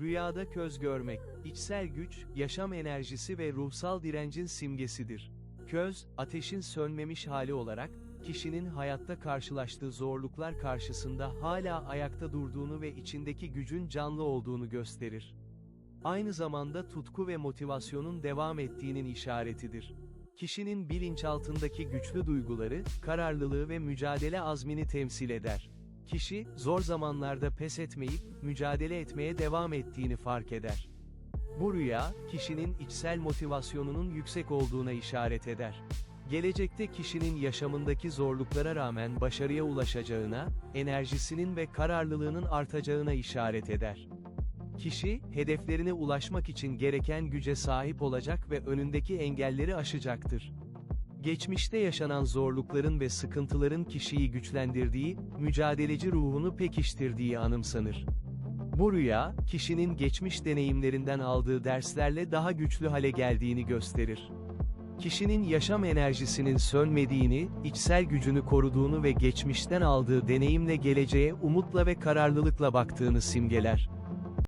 Rüyada köz görmek, içsel güç, yaşam enerjisi ve ruhsal direncin simgesidir. Köz, ateşin sönmemiş hali olarak, kişinin hayatta karşılaştığı zorluklar karşısında hala ayakta durduğunu ve içindeki gücün canlı olduğunu gösterir. Aynı zamanda tutku ve motivasyonun devam ettiğinin işaretidir. Kişinin bilinçaltındaki güçlü duyguları, kararlılığı ve mücadele azmini temsil eder. Kişi, zor zamanlarda pes etmeyip, mücadele etmeye devam ettiğini fark eder. Bu rüya, kişinin içsel motivasyonunun yüksek olduğuna işaret eder. Gelecekte kişinin yaşamındaki zorluklara rağmen başarıya ulaşacağına, enerjisinin ve kararlılığının artacağına işaret eder. Kişi, hedeflerine ulaşmak için gereken güce sahip olacak ve önündeki engelleri aşacaktır. Geçmişte yaşanan zorlukların ve sıkıntıların kişiyi güçlendirdiği, mücadeleci ruhunu pekiştirdiği anımsanır. Bu rüya, kişinin geçmiş deneyimlerinden aldığı derslerle daha güçlü hale geldiğini gösterir. Kişinin yaşam enerjisinin sönmediğini, içsel gücünü koruduğunu ve geçmişten aldığı deneyimle geleceğe umutla ve kararlılıkla baktığını simgeler.